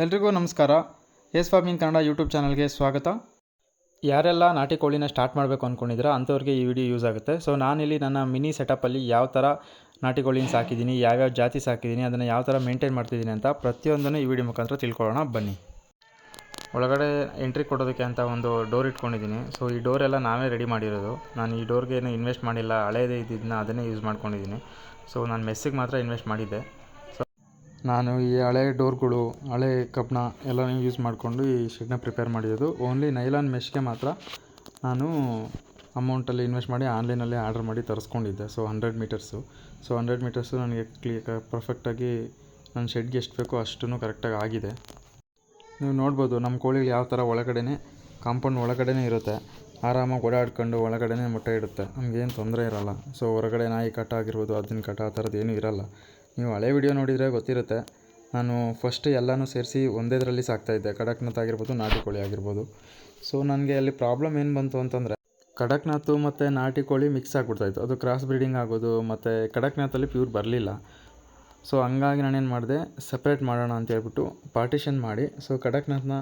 ಎಲ್ರಿಗೂ ನಮಸ್ಕಾರ. S farming Kannada YouTube ಚಾನಲ್ಗೆ ಸ್ವಾಗತ. ಯಾರೆಲ್ಲ ನಾಟಿ ಕೋಳಿನ ಸ್ಟಾರ್ಟ್ ಮಾಡಬೇಕು ಅಂದ್ಕೊಂಡಿದ್ದೀರಾ ಅಂಥವ್ರಿಗೆ ಈ ವಿಡಿಯೋ ಯೂಸ್ ಆಗುತ್ತೆ. ಸೊ ನಾನಿಲ್ಲಿ ನನ್ನ ಮಿನಿ ಸೆಟಪ್ಪಲ್ಲಿ ಯಾವ ಥರ ನಾಟಿ ಕೋಳಿನ ಸಾಕಿದ್ದೀನಿ, ಯಾವ್ಯಾವ ಜಾತಿ ಸಾಕಿದ್ದೀನಿ, ಅದನ್ನು ಯಾವ ಥರ ಮೇಂಟೈನ್ ಮಾಡ್ತಿದ್ದೀನಿ ಅಂತ ಪ್ರತಿಯೊಂದನ್ನು ಈ ವಿಡಿಯೋ ಮುಖಾಂತರ ತಿಳ್ಕೊಳ್ಳೋಣ. ಬನ್ನಿ. ಒಳಗಡೆ ಎಂಟ್ರಿ ಕೊಡೋದಕ್ಕೆ ಅಂತ ಒಂದು ಡೋರ್ ಇಟ್ಕೊಂಡಿದ್ದೀನಿ. ಸೊ ಈ ಡೋರ್ ಎಲ್ಲ ನಾವೇ ರೆಡಿ ಮಾಡಿರೋದು. ನಾನು ಈ ಡೋರ್ಗೆ ಏನು ಇನ್ವೆಸ್ಟ್ ಮಾಡಿಲ್ಲ, ಹಳೇದೇ ಇದ್ದಿದ್ದನ್ನ ಅದನ್ನೇ ಯೂಸ್ ಮಾಡ್ಕೊಂಡಿದ್ದೀನಿ. ಸೊ ನಾನು ಮೆಸ್ಸಿಗೆ ಮಾತ್ರ ಇನ್ವೆಸ್ಟ್ ಮಾಡಿದ್ದೆ. ನಾನು ಈ ಹಳೆ ಡೋರ್ಗಳು, ಹಳೆ ಕಬ್ಬಣ ಎಲ್ಲ ಯೂಸ್ ಮಾಡಿಕೊಂಡು ಈ ಶೆಡ್ನ ಪ್ರಿಪೇರ್ ಮಾಡಿರೋದು. ಓನ್ಲಿ ನೈಲಾನ್ ಮೆಶ್ಗೆ ಮಾತ್ರ ನಾನು ಅಮೌಂಟಲ್ಲಿ ಇನ್ವೆಸ್ಟ್ ಮಾಡಿ ಆನ್ಲೈನಲ್ಲಿ ಆರ್ಡರ್ ಮಾಡಿ ತರಿಸ್ಕೊಂಡಿದ್ದೆ. So hundred metres so hundred metres ನನಗೆ ಕ್ಲೀ ಪರ್ಫೆಕ್ಟಾಗಿ ನನ್ನ ಶೆಡ್ಗೆ ಎಷ್ಟು ಬೇಕೋ ಅಷ್ಟೂ ಕರೆಕ್ಟಾಗಿ ಆಗಿದೆ. ನೀವು ನೋಡ್ಬೋದು ನಮ್ಮ ಕೋಳಿಗಳು ಯಾವ ಥರ ಒಳಗಡೆನೇ ಕಾಂಪೌಂಡ್ ಒಳಗಡೆನೇ ಇರುತ್ತೆ. ಆರಾಮಾಗಿ ಓಡಾಡ್ಕೊಂಡು ಒಳಗಡೆನೇ ಮೊಟ್ಟೆ ಇಡುತ್ತೆ. ನಮಗೇನು ತೊಂದರೆ ಇರಲ್ಲ. ಸೊ ಹೊರಗಡೆ ನಾಯಿ ಕಟ್ಟ ಆಗಿರ್ಬೋದು, ಅದನ್ನ ಕಟ್ಟ ಆ ಥರದ್ದು ಏನೂ ಇರಲ್ಲ. ನೀವು ಹಳೆ ವಿಡಿಯೋ ನೋಡಿದರೆ ಗೊತ್ತಿರುತ್ತೆ. ನಾನು ಫಸ್ಟ್ ಎಲ್ಲನೂ ಸೇರಿಸಿ ಒಂದೇದರಲ್ಲಿ ಸಾಕ್ತಾಯಿದ್ದೆ ಕಡಕ್ನಾಥ್ ಆಗಿರ್ಬೋದು, ನಾಟಿ ಕೋಳಿ ಆಗಿರ್ಬೋದು. ಸೊ ನನಗೆ ಅಲ್ಲಿ ಪ್ರಾಬ್ಲಮ್ ಏನು ಬಂತು ಅಂತಂದರೆ, ಕಡಕ್ನಾಥು ಮತ್ತು ನಾಟಿ ಕೋಳಿ ಮಿಕ್ಸ್ ಆಗಿಬಿಡ್ತಾಯಿತ್ತು ಅದು ಕ್ರಾಸ್ ಬ್ರೀಡಿಂಗ್ ಆಗೋದು, ಮತ್ತು ಕಡಕ್ನಾಥಲ್ಲಿ ಪ್ಯೂರ್ ಬರಲಿಲ್ಲ. ಸೊ ಹಂಗಾಗಿ ನಾನೇನು ಮಾಡಿದೆ ಸಪ್ರೇಟ್ ಮಾಡೋಣ ಅಂತ ಹೇಳ್ಬಿಟ್ಟು ಪಾರ್ಟಿಷನ್ ಮಾಡಿ ಸೊ ಕಡಕ್ನಾಥ್ನ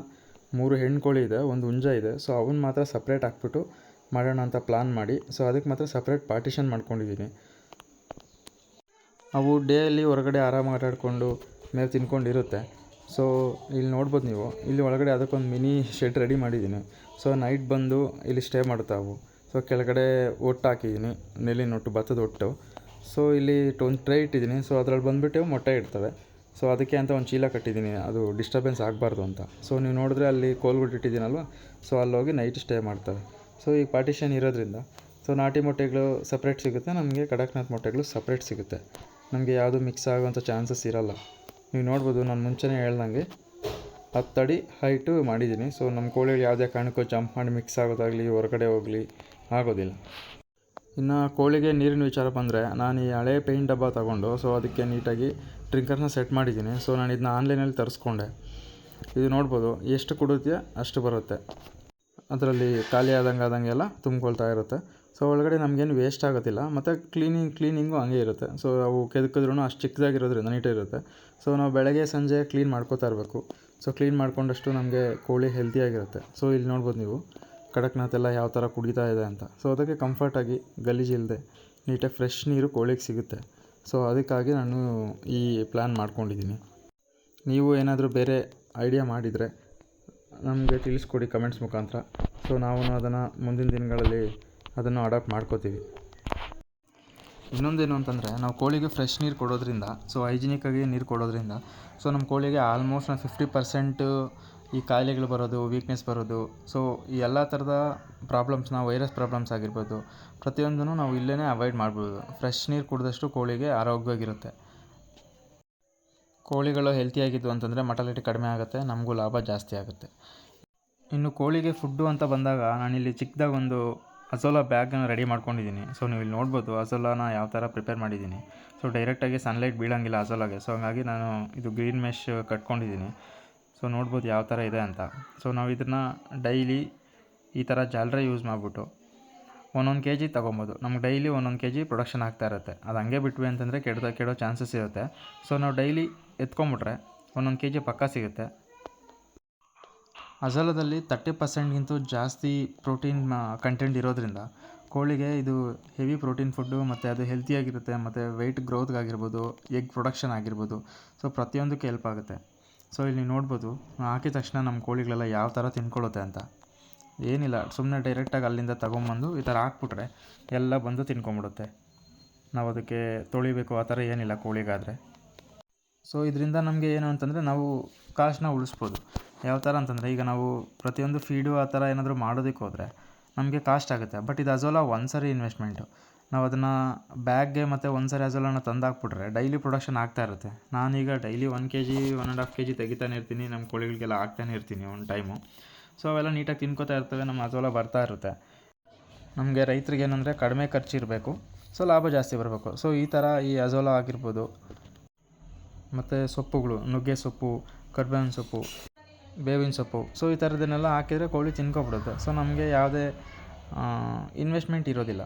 ಮೂರು ಹೆಣ್ಣು ಕೋಳಿ ಇದೆ, ಒಂದು ಹುಂಜ ಇದೆ. ಸೊ ಅವನ್ನ ಮಾತ್ರ ಸಪ್ರೇಟ್ ಹಾಕ್ಬಿಟ್ಟು ಮಾಡೋಣ ಅಂತ ಪ್ಲಾನ್ ಮಾಡಿ. ಸೊ ಅದಕ್ಕೆ ಮಾತ್ರ ಸಪ್ರೇಟ್ ಪಾರ್ಟಿಷನ್ ಮಾಡ್ಕೊಂಡಿದ್ದೀನಿ. ಅವು ಡೇಲಿ ಹೊರಗಡೆ ಆರಾಮಾಗಿ ಆಟಾಡಿಕೊಂಡು ಮೇಲೆ ತಿನ್ಕೊಂಡಿರುತ್ತೆ. ಸೊ ಇಲ್ಲಿ ನೋಡ್ಬೋದು ನೀವು, ಇಲ್ಲಿ ಒಳಗಡೆ ಅದಕ್ಕೊಂದು ಮಿನಿ ಶೆಡ್ ರೆಡಿ ಮಾಡಿದ್ದೀನಿ. ಸೊ ನೈಟ್ ಬಂದು ಇಲ್ಲಿ ಸ್ಟೇ ಮಾಡುತ್ತೆ ಅವು. ಸೊ ಕೆಳಗಡೆ ಒಟ್ಟು ಹಾಕಿದ್ದೀನಿ, ನೆಲ್ಲಿನ ಒಟ್ಟು, ಭತ್ತದ ಒಟ್ಟು. ಸೊ ಇಲ್ಲಿ ಒಂದು ಟ್ರೈ ಇಟ್ಟಿದ್ದೀನಿ. ಸೊ ಅದ್ರಲ್ಲಿ ಬಂದುಬಿಟ್ಟು ಮೊಟ್ಟೆ ಇಡ್ತವೆ. ಸೊ ಅದಕ್ಕೆ ಅಂತ ಒಂದು ಚೀಲ ಕಟ್ಟಿದ್ದೀನಿ, ಅದು ಡಿಸ್ಟರ್ಬೆನ್ಸ್ ಆಗಬಾರ್ದು ಅಂತ. ಸೊ ನೀವು ನೋಡಿದ್ರೆ ಅಲ್ಲಿ ಕೋಲ್ಗಳು ಇಟ್ಟಿದ್ದೀನಲ್ವ? ಸೊ ಅಲ್ಲೋಗಿ ನೈಟ್ ಸ್ಟೇ ಮಾಡ್ತವೆ ಸೊ ಈ ಪಾರ್ಟಿಷನ್ ಇರೋದ್ರಿಂದ ಸೊ ನಾಟಿ ಮೊಟ್ಟೆಗಳು ಸಪ್ರೇಟ್ ಸಿಗುತ್ತೆ, ನಮಗೆ ಕಡಕ್ನಾಥ್ ಮೊಟ್ಟೆಗಳು ಸಪ್ರೇಟ್ ಸಿಗುತ್ತೆ. ನಮಗೆ ಯಾವುದು ಮಿಕ್ಸ್ ಆಗೋವಂಥ ಚಾನ್ಸಸ್ ಇರಲ್ಲ. ನೀವು ನೋಡ್ಬೋದು ನಾನು ಮುಂಚೆನೇ ಹೇಳ್ದಂಗೆ ಹತ್ತಡಿ ಹೈಟು ಮಾಡಿದ್ದೀನಿ. ಸೊ ನಮ್ಮ ಕೋಳಿ ಯಾವುದೇ ಕಾರಣಕ್ಕೂ ಜಂಪ್ ಮಾಡಿ ಮಿಕ್ಸ್ ಆಗೋದಾಗಲಿ, ಹೊರಗಡೆ ಹೋಗಲಿ ಆಗೋದಿಲ್ಲ. ಇನ್ನು ಕೋಳಿಗೆ ನೀರಿನ ವಿಚಾರ ಬಂದರೆ ನಾನು ಈ ಹಳೆ ಪೇಂಟ್ ಡಬ್ಬ ತಗೊಂಡು ಸೊ ಅದಕ್ಕೆ ನೀಟಾಗಿ ಡ್ರಿಂಕರ್ನ ಸೆಟ್ ಮಾಡಿದ್ದೀನಿ. ಸೊ ನಾನು ಇದನ್ನ ಆನ್ಲೈನಲ್ಲಿ ತರಿಸ್ಕೊಂಡೆ. ಇದು ನೋಡ್ಬೋದು ಎಷ್ಟು ಕುಡಿದ್ಯಾ ಅಷ್ಟು ಬರುತ್ತೆ. ಅದರಲ್ಲಿ ಖಾಲಿ ಆದಂಗೆ ಆದಂಗೆಲ್ಲ ತುಂಬ್ಕೊಳ್ತಾ ಇರುತ್ತೆ. ಸೊ ಒಳಗಡೆ ನಮಗೇನು ವೇಸ್ಟ್ ಆಗೋದಿಲ್ಲ. ಮತ್ತು ಕ್ಲೀನಿಂಗ್ ಕ್ಲೀನಿಂಗು ಹಂಗೆ ಇರುತ್ತೆ. ಸೊ ಅವು ಕೆದಕಿದ್ರೂ ಅಷ್ಟು ಚಿಕ್ಕದಾಗಿರೋದ್ರಿಂದ ನೀಟಾಗಿರುತ್ತೆ ಸೊ ನಾವು ಬೆಳಗ್ಗೆ, ಸಂಜೆ ಕ್ಲೀನ್ ಮಾಡ್ಕೋತಾ ಇರಬೇಕು. ಸೊ ಕ್ಲೀನ್ ಮಾಡ್ಕೊಂಡಷ್ಟು ನಮಗೆ ಕೋಳಿ ಹೆಲ್ತಿಯಾಗಿರುತ್ತೆ ಸೊ ಇಲ್ಲಿ ನೋಡ್ಬೋದು ನೀವು, ಕಡಕ್ನಾಥ್ ಎಲ್ಲ ಯಾವ ಥರ ಕುಡಿತಾ ಇದೆ ಅಂತ. ಸೊ ಅದಕ್ಕೆ ಕಂಫರ್ಟಾಗಿ ಗಲೀಜಿಲ್ಲದೆ ನೀಟಾಗಿ ಫ್ರೆಶ್ ನೀರು ಕೋಳಿಗೆ ಸಿಗುತ್ತೆ. ಸೊ ಅದಕ್ಕಾಗಿ ನಾನು ಈ ಪ್ಲ್ಯಾನ್ ಮಾಡ್ಕೊಂಡಿದ್ದೀನಿ ನೀವು ಏನಾದರೂ ಬೇರೆ ಐಡಿಯಾ ಮಾಡಿದರೆ ನಮಗೆ ತಿಳಿಸ್ಕೊಡಿ ಕಮೆಂಟ್ಸ್ ಮುಖಾಂತರ. ಸೊ ನಾವು ಅದನ್ನು ಮುಂದಿನ ದಿನಗಳಲ್ಲಿ ಅದನ್ನು ಅಡಾಪ್ಟ್ ಮಾಡ್ಕೋತೀವಿ. ಇನ್ನೊಂದೇನು ಅಂತಂದರೆ, ನಾವು ಕೋಳಿಗೆ ಫ್ರೆಶ್ ನೀರು ಕೊಡೋದ್ರಿಂದ ಸೊ ಹೈಜಿನಿಕ್ಕಾಗಿ ನೀರು ಕೊಡೋದ್ರಿಂದ ಸೊ ನಮ್ಮ ಕೋಳಿಗೆ ಆಲ್ಮೋಸ್ಟ್ ನಾವು ಫಿಫ್ಟಿ ಪರ್ಸೆಂಟು ಈ ಕಾಯಿಲೆಗಳು ಬರೋದು ವೀಕ್ನೆಸ್ ಬರೋದು ಸೊ ಈ ಎಲ್ಲ ಥರದ ಪ್ರಾಬ್ಲಮ್ಸ್ನ ವೈರಸ್ ಪ್ರಾಬ್ಲಮ್ಸ್ ಆಗಿರ್ಬೋದು. ಪ್ರತಿಯೊಂದನ್ನು ನಾವು ಇಲ್ಲೇ ಅವಾಯ್ಡ್ ಮಾಡ್ಬೋದು. ಫ್ರೆಶ್ ನೀರು ಕುಡಿದಷ್ಟು ಕೋಳಿಗೆ ಆರೋಗ್ಯವಾಗಿರುತ್ತೆ. ಕೋಳಿಗಳು ಹೆಲ್ತಿಯಾಗಿದ್ದು ಅಂತಂದರೆ ಮಟಾಲಿಟಿ ಕಡಿಮೆ ಆಗುತ್ತೆ, ನಮಗೂ ಲಾಭ ಜಾಸ್ತಿ ಆಗುತ್ತೆ. ಇನ್ನು ಕೋಳಿಗೆ ಫುಡ್ಡು ಅಂತ ಬಂದಾಗ ನಾನಿಲ್ಲಿ ಚಿಕ್ಕದಾಗ ಅಜೋಲಾ ಬ್ಯಾಗನ್ನು ರೆಡಿ ಮಾಡ್ಕೊಂಡಿದ್ದೀನಿ. ಸೊ, ನೀವು ಇಲ್ಲಿ ನೋಡ್ಬೋದು ಅಸೋಲಾನ ಯಾವ ಥರ ಪ್ರಿಪೇರ್ ಮಾಡಿದ್ದೀನಿ. ಸೊ ಡೈರೆಕ್ಟಾಗಿ ಸನ್ಲೈಟ್ ಬೀಳಂಗಿಲ್ಲ ಅಸೋಲಾಗೆ. ಸೊ, ಹಾಗಾಗಿ ನಾನು ಇದು ಗ್ರೀನ್ ಮೆಶ್ ಕಟ್ಕೊಂಡಿದ್ದೀನಿ. ಸೊ, ನೋಡ್ಬೋದು ಯಾವ ಥರ ಇದೆ ಅಂತ. ಸೊ, ನಾವು ಇದನ್ನು ಡೈಲಿ ಈ ಥರ ಜಾಲರೆ ಯೂಸ್ ಮಾಡಿಬಿಟ್ಟು ಒಂದೊಂದು ಕೆ ಜಿ ತೊಗೊಬೋದು. ನಮ್ಗೆ ಡೈಲಿ ಒಂದೊಂದು ಕೆ ಜಿ ಪ್ರೊಡಕ್ಷನ್ ಆಗ್ತಾ ಇರುತ್ತೆ. ಅದು ಹಂಗೆ ಬಿಟ್ವಿ ಅಂತಂದರೆ ಕೆಡ್ದ, ಕೆಡೋ ಚಾನ್ಸಸ್ ಇರುತ್ತೆ. ಸೊ, ನಾವು ಡೈಲಿ ಎತ್ಕೊಂಬಿಟ್ರೆ ಒಂದೊಂದು ಕೆ ಜಿ ಪಕ್ಕ ಸಿಗುತ್ತೆ. ಅಜಲದಲ್ಲಿ ತರ್ಟಿ ಪರ್ಸೆಂಟ್ಗಿಂತೂ ಜಾಸ್ತಿ ಪ್ರೋಟೀನ್ ಕಂಟೆಂಟ್ ಇರೋದ್ರಿಂದ ಕೋಳಿಗೆ ಇದು ಹೆವಿ ಪ್ರೋಟೀನ್ ಫುಡ್ಡು ಮತ್ತು ಅದು ಹೆಲ್ತಿಯಾಗಿರುತ್ತೆ ಮತ್ತು ವೆಯ್ಟ್ ಗ್ರೋತ್ಗಾಗಿರ್ಬೋದು ಎಗ್ ಪ್ರೊಡಕ್ಷನ್ ಆಗಿರ್ಬೋದು. ಸೊ ಪ್ರತಿಯೊಂದಕ್ಕೆ ಹೆಲ್ಪ್ ಆಗುತ್ತೆ. ಸೊ ಇಲ್ಲಿ ನೋಡ್ಬೋದು, ಹಾಕಿದ ತಕ್ಷಣ ನಮ್ಮ ಕೋಳಿಗಳೆಲ್ಲ ಯಾವ ಥರ ತಿನ್ಕೊಳ್ಳುತ್ತೆ ಅಂತ. ಏನಿಲ್ಲ ಸುಮ್ಮನೆ ಡೈರೆಕ್ಟಾಗಿ ಅಲ್ಲಿಂದ ತೊಗೊಂಬಂದು ಈ ಥರ ಹಾಕ್ಬಿಟ್ರೆ ಎಲ್ಲ ಬಂದು ತಿನ್ಕೊಂಬಿಡುತ್ತೆ ನಾವು ಅದಕ್ಕೆ ತೊಳಿಬೇಕು, ಆ ಥರ ಏನಿಲ್ಲ ಕೋಳಿಗಾದರೆ. ಸೊ ಇದರಿಂದ ನಮಗೆ ಏನು ಅಂತಂದರೆ ನಾವು ಕಾಸ್ಟ್ನ ಉಳಿಸ್ಬೋದು. ಯಾವ ಥರ ಅಂತಂದರೆ, ಈಗ ನಾವು ಪ್ರತಿಯೊಂದು ಫೀಡು ಆ ಥರ ಏನಾದರೂ ಮಾಡೋದಕ್ಕೆ ಹೋದರೆ ನಮಗೆ ಕಾಸ್ಟ್ ಆಗುತ್ತೆ. ಬಟ್ ಇದು ಅಜೋಲಾ ಒಂದು ಸರಿ ಇನ್ವೆಸ್ಟ್ಮೆಂಟು ನಾವು ಅದನ್ನು ಬ್ಯಾಗ್ಗೆ ಮತ್ತು ಒಂದು ಸರಿ ಅಜೋಲಾನ ತಂದಾಕ್ಬಿಟ್ರೆ ಡೈಲಿ ಪ್ರೊಡಕ್ಷನ್ ಆಗ್ತಾ ಇರುತ್ತೆ. ನಾನೀಗ daily one K G one and half K G ತೆಗಿತಾನೆ ಇರ್ತೀನಿ ನಮ್ಮ ಕೋಳಿಗಳಿಗೆಲ್ಲ ಹಾಕ್ತಾನೆ ಇರ್ತೀನಿ ಒಂದು ಟೈಮು ಸೊ ಅವೆಲ್ಲ ನೀಟಾಗಿ ತಿನ್ಕೋತಾ ಇರ್ತವೆ, ನಮ್ಮ ಅಜೋಲಾ ಬರ್ತಾ ಇರುತ್ತೆ. ನಮಗೆ ರೈತರಿಗೆ ಏನಂದರೆ ಕಡಿಮೆ ಖರ್ಚು ಇರಬೇಕು. ಸೊ ಲಾಭ ಜಾಸ್ತಿ ಬರಬೇಕು. ಸೊ ಈ ಥರ ಈ ಅಜೋಲಾ ಆಗಿರ್ಬೋದು ಮತ್ತು ಸೊಪ್ಪುಗಳು, ನುಗ್ಗೆ ಸೊಪ್ಪು, ಕರ್ಬೇವಿನ ಸೊಪ್ಪು, ಬೇವಿನ ಸೊಪ್ಪು. ಸೊ ಈ ಥರದ್ದನ್ನೆಲ್ಲ ಹಾಕಿದರೆ ಕೋಳಿ ತಿನ್ಕೊಬಿಡುತ್ತೆ. ಸೊ ನಮಗೆ ಯಾವುದೇ ಇನ್ವೆಸ್ಟ್ಮೆಂಟ್ ಇರೋದಿಲ್ಲ.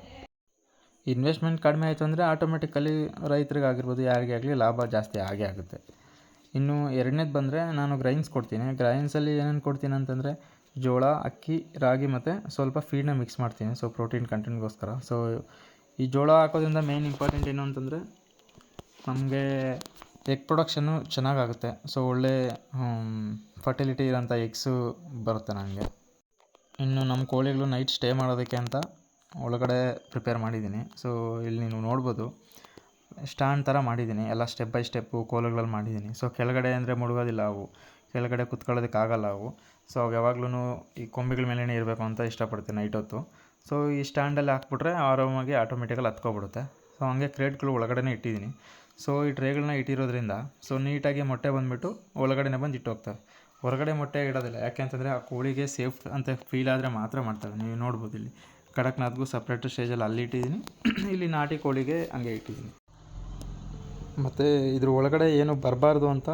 ಇನ್ವೆಸ್ಟ್ಮೆಂಟ್ ಕಡಿಮೆ ಆಯಿತು ಅಂದರೆ ಆಟೋಮೆಟಿಕಲಿ ರೈತರಿಗಾಗಿರ್ಬೋದು, ಯಾರಿಗೆ ಆಗಲಿ ಲಾಭ ಜಾಸ್ತಿ ಆಗೇ ಆಗುತ್ತೆ. ಇನ್ನು ಎರಡನೇದು ಬಂದರೆ ನಾನು ಗ್ರೈನ್ಸ್ ಕೊಡ್ತೀನಿ. ಗ್ರೈನ್ಸಲ್ಲಿ ಏನೇನು ಕೊಡ್ತೀನಿ ಅಂತಂದರೆ ಜೋಳ, ಅಕ್ಕಿ, ರಾಗಿ ಮತ್ತು ಸ್ವಲ್ಪ ಫೀಡ್ನ ಮಿಕ್ಸ್ ಮಾಡ್ತೀನಿ. ಸೊ ಪ್ರೋಟೀನ್ ಕಂಟೆಂಟ್ಗೋಸ್ಕರ ಸೊ ಈ ಜೋಳ ಹಾಕೋದ್ರಿಂದ ಮೇಯ್ನ್ ಇಂಪಾರ್ಟೆಂಟ್ ಏನು ಅಂತಂದರೆ ನಮಗೆ ಎಗ್ ಪ್ರೊಡಕ್ಷನ್ನು ಚೆನ್ನಾಗಾಗುತ್ತೆ. ಸೊ ಒಳ್ಳೆ ಫರ್ಟಿಲಿಟಿ ಇರೋಂಥ ಎಗ್ಸು ಬರುತ್ತೆ ನನಗೆ. ಇನ್ನು ನಮ್ಮ ಕೋಳಿಗಳು ನೈಟ್ ಸ್ಟೇ ಮಾಡೋದಕ್ಕೆ ಅಂತ ಒಳಗಡೆ ಪ್ರಿಪೇರ್ ಮಾಡಿದ್ದೀನಿ. ಸೊ ಇಲ್ಲಿ ನೀವು ನೋಡ್ಬೋದು. ಸ್ಟ್ಯಾಂಡ್ ಥರ ಮಾಡಿದ್ದೀನಿ. ಎಲ್ಲ ಸ್ಟೆಪ್ ಬೈ ಸ್ಟೆಪ್ಪು ಕೋಲುಗಳಲ್ಲಿ ಮಾಡಿದ್ದೀನಿ. ಸೊ ಕೆಳಗಡೆ ಅಂದರೆ ಮುಳುಗೋದಿಲ್ಲ ಅವು. ಕೆಳಗಡೆ ಕುತ್ಕೊಳ್ಳೋದಕ್ಕೆ ಆಗಲ್ಲ ಅವು. ಸೊ ಅವು ಯಾವಾಗ್ಲೂ ಈ ಕೊಂಬೆಗಳ ಮೇಲೇ ಇರಬೇಕು ಅಂತ ಇಷ್ಟಪಡ್ತೀನಿ ನೈಟ್ ಹೊತ್ತು. ಸೊ ಈ ಸ್ಟ್ಯಾಂಡಲ್ಲಿ ಹಾಕ್ಬಿಟ್ರೆ ಆರಾಮಾಗಿ ಆಟೋಮೆಟಿಕಲ್ಲಿ ಹತ್ಕೊಬಿಡುತ್ತೆ. ಸೊ ಹಂಗೆ ಕ್ರೇಟ್ಗಳು ಒಳಗಡೆನೇ ಇಟ್ಟಿದ್ದೀನಿ. ಸೊ ಈ ಟ್ರೇಗಳನ್ನ ಇಟ್ಟಿರೋದ್ರಿಂದ ಸೊ ನೀಟಾಗಿ ಮೊಟ್ಟೆ ಬಂದುಬಿಟ್ಟು ಒಳಗಡೆನೇ ಬಂದು ಇಟ್ಟು ಹೋಗ್ತವೆ ಹೊರಗಡೆ ಮೊಟ್ಟೆ ಇಡೋದಿಲ್ಲ. ಯಾಕೆ ಅಂತಂದರೆ ಆ ಕೋಳಿಗೆ ಸೇಫ್ ಅಂತ ಫೀಲ್ ಆದರೆ ಮಾತ್ರ ಮಾಡ್ತವೆ ನೀವು ನೋಡ್ಬೋದು ಇಲ್ಲಿ. ಕಡಕ್ನಾಥ್ಗೂ ಸಪ್ರೇಟ್ ಸ್ಟೇಜಲ್ಲಿ ಅಲ್ಲಿ ಇಟ್ಟಿದ್ದೀನಿ. ಇಲ್ಲಿ ನಾಟಿ ಕೋಳಿಗೆ ಹಂಗೆ ಇಟ್ಟಿದ್ದೀನಿ. ಮತ್ತು ಇದ್ರ ಒಳಗಡೆ ಏನು ಬರಬಾರ್ದು ಅಂತ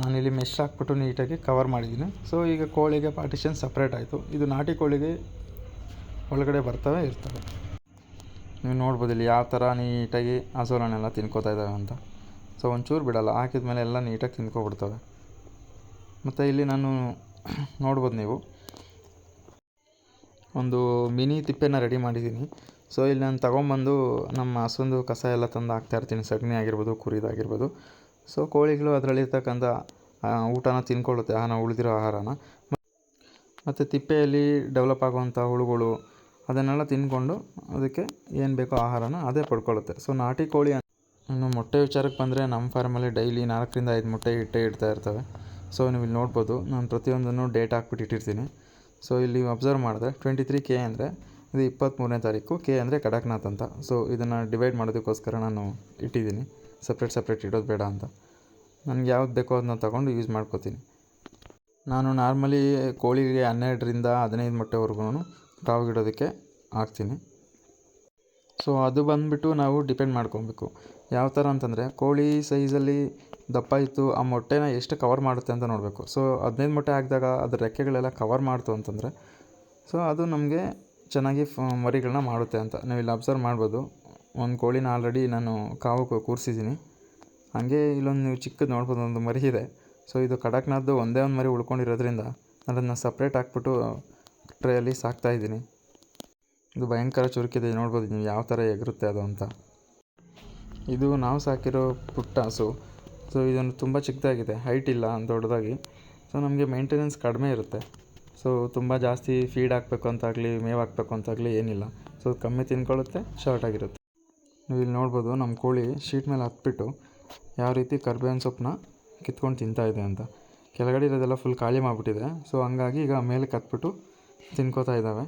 ನಾನಿಲ್ಲಿ ಮೆಶ್ ಹಾಕ್ಬಿಟ್ಟು ನೀಟಾಗಿ ಕವರ್ ಮಾಡಿದ್ದೀನಿ. ಸೊ ಈಗ ಕೋಳಿಗೆ ಪಾರ್ಟಿಷನ್ ಸಪ್ರೇಟ್ ಆಯಿತು. ಇದು ನಾಟಿ ಕೋಳಿಗೆ ಒಳಗಡೆ ಬರ್ತವೆ, ಇರ್ತವೆ. ನೀವು ನೋಡ್ಬೋದು ಇಲ್ಲಿ ಯಾವ ಥರ ನೀಟಾಗಿ ಹಸುಗಳನ್ನೆಲ್ಲ ತಿನ್ಕೋತಾ ಇದ್ದಾವೆ ಅಂತ. ಸೊ, ಒಂಚೂರು ಬಿಡೋಲ್ಲ. ಹಾಕಿದ ಮೇಲೆ ಎಲ್ಲ ನೀಟಾಗಿ ತಿನ್ಕೊಬಿಡ್ತವೆ ಮತ್ತು ಇಲ್ಲಿ ನಾನು ನೋಡ್ಬೋದು ನೀವು. ಒಂದು ಮಿನಿ ತಿಪ್ಪೆನ ರೆಡಿ ಮಾಡಿದ್ದೀನಿ. ಸೊ, ಇಲ್ಲಿ ನಾನು ತೊಗೊಂಬಂದು ನಮ್ಮ ಹಸುಂದು ಕಸ ಎಲ್ಲ ತಂದು ಹಾಕ್ತಾ ಇರ್ತೀನಿ. ಸಗಣಿ ಆಗಿರ್ಬೋದು ಕುರಿದಾಗಿರ್ಬೋದು ಸೊ, ಕೋಳಿಗಳು ಅದರಲ್ಲಿರ್ತಕ್ಕಂಥ ಊಟನ ತಿನ್ಕೊಳ್ಳುತ್ತೆ. ಆಹಾರ ಉಳಿದಿರೋ ಆಹಾರನ. ಮತ್ತು ತಿಪ್ಪೆಯಲ್ಲಿ ಡೆವಲಪ್ ಆಗುವಂಥ ಹುಳುಗಳು ಅದನ್ನೆಲ್ಲ ತಿಂದ್ಕೊಂಡು ಅದಕ್ಕೆ ಏನು ಬೇಕೋ ಆಹಾರನ ಅದೇ ಪಡ್ಕೊಳ್ಳುತ್ತೆ. ಸೊ ನಾಟಿ ಕೋಳಿ ಇನ್ನು ಮೊಟ್ಟೆ ವಿಚಾರಕ್ಕೆ ಬಂದರೆ ನಮ್ಮ ಫಾರ್ಮಲ್ಲಿ ಡೈಲಿ ನಾಲ್ಕರಿಂದ ಐದು ಮೊಟ್ಟೆ ಇಟ್ಟೇ ಇಡ್ತಾ ಇರ್ತವೆ. ಸೊ ನೀವು ಇಲ್ಲಿ ನೋಡ್ಬೋದು, ನಾನು ಪ್ರತಿಯೊಂದನ್ನು ಡೇಟ್ ಹಾಕ್ಬಿಟ್ಟು ಇಟ್ಟಿರ್ತೀನಿ. ಸೊ ಇಲ್ಲಿ ಅಬ್ಸರ್ವ್ ಮಾಡಿದ್ರೆ ಟ್ವೆಂಟಿ ತ್ರೀ ಕೆ ಅಂದರೆ ಇದು ಇಪ್ಪತ್ತ್ಮೂರನೇ ತಾರೀಕು. ಕೆ ಅಂದರೆ ಕಡಕ್ನಾಥ್ ಅಂತ. ಸೊ ಇದನ್ನು ಡಿವೈಡ್ ಮಾಡೋದಕ್ಕೋಸ್ಕರ ನಾನು ಇಟ್ಟಿದ್ದೀನಿ. ಸಪ್ರೇಟ್ ಸಪ್ರೇಟ್ ಇಡೋದು ಬೇಡ ಅಂತ. ನನಗೆ ಯಾವ್ದು ಬೇಕೋ ಅದನ್ನ ತೊಗೊಂಡು ಯೂಸ್ ಮಾಡ್ಕೋತೀನಿ. ನಾನು ನಾರ್ಮಲಿ ಕೋಳಿಗೆ ಹನ್ನೆರಡರಿಂದ ಹದಿನೈದು ಮೊಟ್ಟೆವರೆಗೂ ಕಾವಿಗಿಡೋದಕ್ಕೆ ಹಾಕ್ತೀನಿ. ಸೊ ಅದು ಬಂದುಬಿಟ್ಟು ನಾವು ಡಿಪೆಂಡ್ ಮಾಡ್ಕೊಬೇಕು. ಯಾವ ಥರ ಅಂತಂದರೆ, ಕೋಳಿ ಸೈಜಲ್ಲಿ ದಪ್ಪ ಇತ್ತು, ಆ ಮೊಟ್ಟೆನ ಎಷ್ಟು ಕವರ್ ಮಾಡುತ್ತೆ ಅಂತ ನೋಡಬೇಕು. ಸೊ ಹದಿನೈದು ಮೊಟ್ಟೆ ಹಾಕಿದಾಗ ಅದ್ರ ರೆಕ್ಕೆಗಳೆಲ್ಲ ಕವರ್ ಮಾಡ್ತು ಅಂತಂದರೆ ಸೊ ಅದು ನಮಗೆ ಚೆನ್ನಾಗಿ ಮರಿಗಳನ್ನ ಮಾಡುತ್ತೆ ಅಂತ. ನೀವು ಇಲ್ಲಿ ಅಬ್ಸರ್ವ್ ಮಾಡ್ಬೋದು. ಒಂದು ಕೋಳಿನ ಆಲ್ರೆಡಿ ನಾನು ಕಾವು ಕೂರಿಸಿದ್ದೀನಿ. ಹಾಗೆ ಇಲ್ಲೊಂದು ನೀವು ಚಿಕ್ಕದು ನೋಡ್ಬೋದು, ಒಂದು ಮರಿ ಇದೆ. ಸೊ ಇದು ಕಡಕ್ನಾಥ್ದು ಒಂದೇ ಒಂದು ಮರಿ ಉಳ್ಕೊಂಡಿರೋದ್ರಿಂದ, ಅದನ್ನು ಸಪ್ರೇಟ್ ಹಾಕ್ಬಿಟ್ಟು ಟ್ರೇಯಲ್ಲಿ ಸಾಕ್ತಾಯಿದ್ದೀನಿ ಇದು ಭಯಂಕರ ಚುರುಕಿದೆ, ನೋಡ್ಬೋದು ನೀವು ಯಾವ ಥರ ಎಗರುತ್ತೆ ಅದು ಅಂತ. ಇದು ನಾವು ಸಾಕಿರೋ ಪುಟ್ಟ ಹಸು. ಸೊ ಇದನ್ನು ತುಂಬ ಚಿಕ್ಕದಾಗಿದೆ ಹೈಟ್ ಇಲ್ಲ, ದೊಡ್ಡದಾಗಿ. ಸೊ ನಮಗೆ ಮೇಂಟೆನೆನ್ಸ್ ಕಡಿಮೆ ಇರುತ್ತೆ. ಸೊ ತುಂಬ ಜಾಸ್ತಿ ಫೀಡ್ ಹಾಕಬೇಕು ಅಂತಾಗಲಿ, ಮೇವು ಹಾಕಬೇಕು ಅಂತಾಗಲಿ ಏನಿಲ್ಲ. ಸೊ ಕಮ್ಮಿ ತಿನ್ಕೊಳ್ಳುತ್ತೆ ಶಾರ್ಟ್ ಆಗಿರುತ್ತೆ. ನೀವು ಇಲ್ಲಿ ನೋಡ್ಬೋದು, ನಮ್ಮ ಕೋಳಿ ಶೀಟ್ ಮೇಲೆ ಹತ್ಬಿಟ್ಟು ಯಾವ ರೀತಿ ಕರ್ಬೇವಿನ ಸೊಪ್ಪನ್ನ ಕಿತ್ಕೊಂಡು ತಿಂತಾಯಿದೆ ಅಂತ. ಕೆಳಗಡೆ ಇರೋದೆಲ್ಲ ಫುಲ್ ಖಾಲಿ ಮಾಡಿಬಿಟ್ಟಿದೆ. ಸೊ ಹಂಗಾಗಿ ಈಗ ಮೇಲೆ ಕತ್ಬಿಟ್ಟು ತಿನ್ಕೋತಾ ಇದ್ದಾವೆ.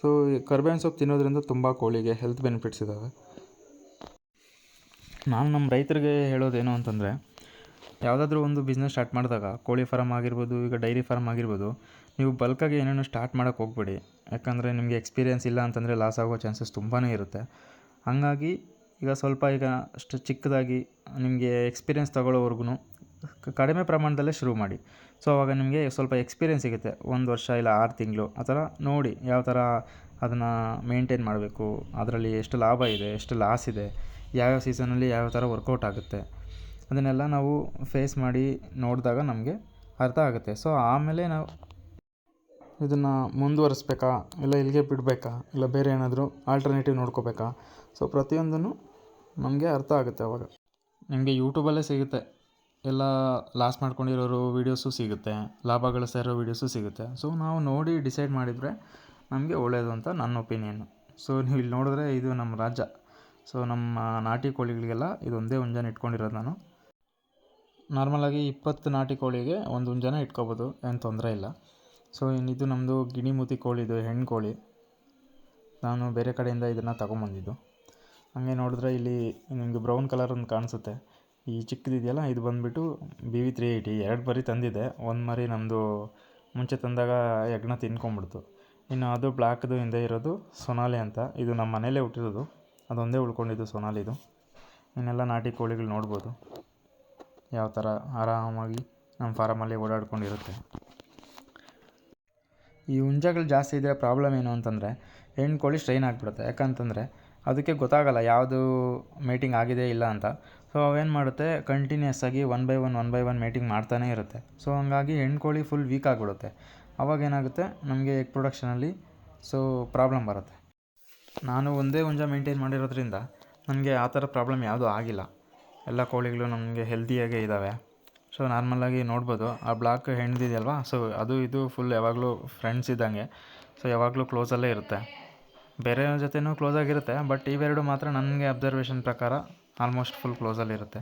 ಸೊ ಕರ್ಬೇವಿನ ಸೊಪ್ಪು ತಿನ್ನೋದ್ರಿಂದ ತುಂಬ ಕೋಳಿಗೆ ಹೆಲ್ತ್ ಬೆನಿಫಿಟ್ಸ್ ಇದ್ದಾವೆ ನಾನು ನಮ್ಮ ರೈತರಿಗೆ ಹೇಳೋದೇನು ಅಂತಂದರೆ, ಯಾವುದಾದ್ರೂ ಒಂದು ಬಿಸ್ನೆಸ್ ಸ್ಟಾರ್ಟ್ ಮಾಡಿದಾಗ, ಕೋಳಿ ಫಾರಮ್ ಆಗಿರ್ಬೋದು, ಈಗ ಡೈರಿ ಫಾರ್ಮ್ ಆಗಿರ್ಬೋದು, ನೀವು ಬಲ್ಕಾಗಿ ಏನೇನು ಸ್ಟಾರ್ಟ್ ಮಾಡೋಕೆ ಹೋಗ್ಬೇಡಿ. ಯಾಕಂದರೆ ನಿಮಗೆ ಎಕ್ಸ್ಪೀರಿಯೆನ್ಸ್ ಇಲ್ಲ ಅಂತಂದರೆ ಲಾಸ್ ಆಗೋ ಚಾನ್ಸಸ್ ತುಂಬಾ ಇರುತ್ತೆ. ಹಾಗಾಗಿ ಈಗ ಸ್ವಲ್ಪ ಈಗ ಅಷ್ಟು ಚಿಕ್ಕದಾಗಿ ನಿಮಗೆ ಎಕ್ಸ್ಪೀರಿಯೆನ್ಸ್ ತಗೊಳ್ಳೋವರೆಗೂ ಕಡಿಮೆ ಪ್ರಮಾಣದಲ್ಲೇ ಶುರು ಮಾಡಿ. ಸೊ ಅವಾಗ ನಿಮಗೆ ಸ್ವಲ್ಪ ಎಕ್ಸ್ಪೀರಿಯೆನ್ಸ್ ಸಿಗುತ್ತೆ. ಒಂದು ವರ್ಷ ಇಲ್ಲ ಆರು ತಿಂಗಳು. ಆ ಥರ ನೋಡಿ ಯಾವ ಥರ ಅದನ್ನು ಮೇಂಟೈನ್ ಮಾಡಬೇಕು. ಅದರಲ್ಲಿ ಎಷ್ಟು ಲಾಭ ಇದೆ, ಎಷ್ಟು ಲಾಸ್ ಇದೆ ಯಾವ್ಯಾವ ಸೀಸನಲ್ಲಿ ಯಾವ ಥರ ವರ್ಕೌಟ್ ಆಗುತ್ತೆ. ಅದನ್ನೆಲ್ಲ ನಾವು ಫೇಸ್ ಮಾಡಿ ನೋಡಿದಾಗ ನಮಗೆ ಅರ್ಥ ಆಗುತ್ತೆ. ಸೊ ಆಮೇಲೆ ನಾವು ಇದನ್ನು ಮುಂದುವರಿಸ್ಬೇಕಾ? ಇಲ್ಲ ಇಲ್ಲಿಗೆ ಬಿಡಬೇಕಾ? ಇಲ್ಲ ಬೇರೆ ಏನಾದರೂ ಆಲ್ಟರ್ನೇಟಿವ್ ನೋಡ್ಕೋಬೇಕಾ? ಸೊ ಪ್ರತಿಯೊಂದನ್ನು ನಮಗೆ ಅರ್ಥ ಆಗುತ್ತೆ ಅವಾಗ. ನಿಮಗೆ ಯೂಟ್ಯೂಬಲ್ಲೇ ಸಿಗುತ್ತೆ. ಎಲ್ಲ ಲಾಸ್ ಮಾಡ್ಕೊಂಡಿರೋರು ವೀಡಿಯೋಸು ಸಿಗುತ್ತೆ ಲಾಭ ಗಳಿಸ್ತಾ ಇರೋ ವೀಡಿಯೋಸು ಸಿಗುತ್ತೆ. ಸೊ ನಾವು ನೋಡಿ ಡಿಸೈಡ್ ಮಾಡಿದರೆ ನಮಗೆ ಒಳ್ಳೆಯದು ಅಂತ ನನ್ನ ಒಪಿನಿಯನ್ನು ಸೊ ನೀವು ಇಲ್ಲಿ ನೋಡಿದ್ರೆ ಇದು ನಮ್ಮ ರಾಜ್ಯ. ಸೊ ನಮ್ಮ ನಾಟಿ ಕೋಳಿಗಳಿಗೆಲ್ಲ ಇದೊಂದೇ ಹುಂಜಾನ ಇಟ್ಕೊಂಡಿರೋದು ನಾನು. ನಾರ್ಮಲಾಗಿ ಇಪ್ಪತ್ತು ನಾಟಿ ಕೋಳಿಗೆ ಒಂದು ಹುಂಜಾನ ಇಟ್ಕೋಬೋದು, ಏನು ತೊಂದರೆ ಇಲ್ಲ. ಸೊ ಇನ್ನಿದು ನಮ್ಮದು ಗಿಣಿಮೂತಿ ಕೋಳಿದು ಹೆಣ್ಣು ಕೋಳಿ. ನಾನು ಬೇರೆ ಕಡೆಯಿಂದ ಇದನ್ನು ತಗೊಂಬಂದಿದ್ದು. ಹಾಗೆ ನೋಡಿದ್ರೆ ಇಲ್ಲಿ ನಿಮಗೆ ಬ್ರೌನ್ ಕಲರ್ ಒಂದು ಕಾಣಿಸುತ್ತೆ. ಈ ಚಿಕ್ಕದಿದೆಯಲ್ಲ, ಇದು ಬಂದುಬಿಟ್ಟು ಬಿ ವಿ ತ್ರೀ ಏಯ್ಟಿ ಎರಡು ಮರಿ ತಂದಿದೆ. ಒಂದು ಮರಿ ನಮ್ಮದು ಮುಂಚೆ ತಂದಾಗ ಯಜ್ಞ ತಿನ್ಕೊಂಬಿಡ್ತು ಇನ್ನು ಅದು ಬ್ಲ್ಯಾಕ್ದು ಹಿಂದೆ ಇರೋದು ಸೊನಾಲಿ ಅಂತ. ಇದು ನಮ್ಮ ಮನೆಯಲ್ಲೇ ಹುಟ್ಟಿರೋದು. ಅದೊಂದೇ ಉಳ್ಕೊಂಡಿದ್ದು ಸೊನಾಲಿದು ಇನ್ನೆಲ್ಲ ನಾಟಿ ಕೋಳಿಗಳು ನೋಡ್ಬೋದು. ಯಾವ ಥರ ಆರಾಮಾಗಿ ನಮ್ಮ ಫಾರಮಲ್ಲಿ ಓಡಾಡ್ಕೊಂಡಿರುತ್ತೆ. ಈ ಹುಂಜಗಳು ಜಾಸ್ತಿ ಇದ್ದರೆ ಪ್ರಾಬ್ಲಮ್ ಏನು ಅಂತಂದರೆ, ಹೆಣ್ಣು ಕೋಳಿ ಸ್ಟ್ರೈನ್ ಆಗಿಬಿಡುತ್ತೆ. ಯಾಕಂತಂದರೆ, ಅದಕ್ಕೆ ಗೊತ್ತಾಗಲ್ಲ ಯಾವುದು ಮೀಟಿಂಗ್ ಆಗಿದೆ ಇಲ್ಲ ಅಂತ. ಸೊ ಅವೇನು ಮಾಡುತ್ತೆ? ಕಂಟಿನ್ಯೂಸ್ ಆಗಿ one by one one by one mating ಮಾಡ್ತಾನೆ ಇರುತ್ತೆ. ಸೊ ಹಂಗಾಗಿ ಹೆಣ್ಣು ಕೋಳಿ ಫುಲ್ ವೀಕ್ ಆಗಿಬಿಡುತ್ತೆ. ಅವಾಗ ಏನಾಗುತ್ತೆ? ನಮಗೆ ಎಗ್ ಪ್ರೊಡಕ್ಷನಲ್ಲಿ ಸೊ ಪ್ರಾಬ್ಲಮ್ ಬರುತ್ತೆ. ನಾನು ಒಂದೇ ಹುಂಜ ಮೇಂಟೈನ್ ಮಾಡಿರೋದ್ರಿಂದ ನನಗೆ ಆ ಥರ ಪ್ರಾಬ್ಲಮ್ ಯಾವುದೂ ಆಗಿಲ್ಲ. ಎಲ್ಲ ಕೋಳಿಗಳು ನಮಗೆ ಹೆಲ್ದಿಯಾಗೇ ಇದ್ದಾವೆ ಸೊ ನಾರ್ಮಲಾಗಿ ನೋಡ್ಬೋದು. ಆ ಬ್ಲಾಕ್ ಹೆಣ್ದಿದೆಯಲ್ವಾ? ಸೊ ಅದು ಇದು ಫುಲ್ ಯಾವಾಗಲೂ ಫ್ರೆಂಡ್ಸ್ ಇದ್ದಂಗೆ. ಸೊ ಯಾವಾಗಲೂ ಕ್ಲೋಸಲ್ಲೇ ಇರುತ್ತೆ. ಬೇರೆಯವ್ರ ಜೊತೆನೂ ಕ್ಲೋಸಾಗಿರುತ್ತೆ ಬಟ್ ಇವೆರಡು ಮಾತ್ರ ನನಗೆ ಅಬ್ಸರ್ವೇಷನ್ ಪ್ರಕಾರ ಆಲ್ಮೋಸ್ಟ್ ಫುಲ್ ಕ್ಲೋಸಲ್ಲಿರುತ್ತೆ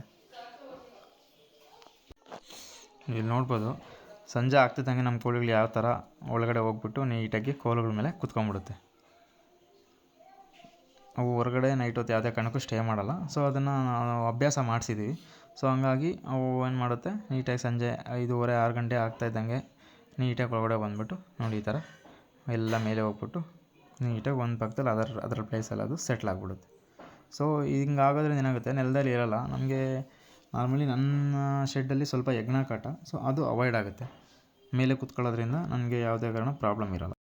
ಇಲ್ಲಿ ನೋಡ್ಬೋದು, ಸಂಜೆ ಆಗ್ತಿದ್ದಂಗೆ ನಮ್ಮ ಕೋಳಿಗಳು ಯಾವ ಥರ ಒಳಗಡೆ ಹೋಗ್ಬಿಟ್ಟು ನೀಟಾಗಿ ಕೋಲುಗಳ ಮೇಲೆ ಕುತ್ಕೊಂಡ್ಬಿಡುತ್ತೆ. ಅವು ಹೊರಗಡೆ ನೈಟ್ ಹೊತ್ತು ಯಾವುದೇ ಕಾರಣಕ್ಕೂ ಸ್ಟೇ ಮಾಡಲ್ಲ. ಸೊ ಅದನ್ನು ಅಭ್ಯಾಸ ಮಾಡಿಸಿದ್ದೀವಿ. ಸೊ ಹಂಗಾಗಿ ಅವು ಏನು ಮಾಡುತ್ತೆ, ನೀಟಾಗಿ ಸಂಜೆ ಐದೂವರೆ, ಆರು ಗಂಟೆ ಆಗ್ತಾ ಇದ್ದಂಗೆ ನೀಟಾಗಿ ಒಳಗಡೆ ಬಂದುಬಿಟ್ಟು ನೋಡಿ ಈ ಥರ ಎಲ್ಲ ಮೇಲೆ ಹೋಗ್ಬಿಟ್ಟು ನೀಟಾಗಿ ಒಂದು ಪಕ್ಕದಲ್ಲಿ ಅದರ ಅದರ ಪ್ಲೇಸಲ್ಲಿ ಅದು ಸೆಟ್ಲ್ ಆಗಿಬಿಡುತ್ತೆ. ಸೊ ಹಿಂಗೆ ಆಗೋದ್ರಿಂದ ಏನಾಗುತ್ತೆ? ನೆಲದಲ್ಲಿ ಇರಲ್ಲ. ನಮಗೆ ನಾರ್ಮಲಿ ನನ್ನ ಶೆಡ್ಡಲ್ಲಿ ಸ್ವಲ್ಪ ಹೆಗ್ಣ ಕಾಟ. ಸೊ ಅದು ಅವಾಯ್ಡ್ ಆಗುತ್ತೆ. ಮೇಲೆ ಕೂತ್ಕೊಳ್ಳೋದ್ರಿಂದ ನನಗೆ ಯಾವುದೇ ಕಾರಣ ಪ್ರಾಬ್ಲಮ್ ಇರಲ್ಲ.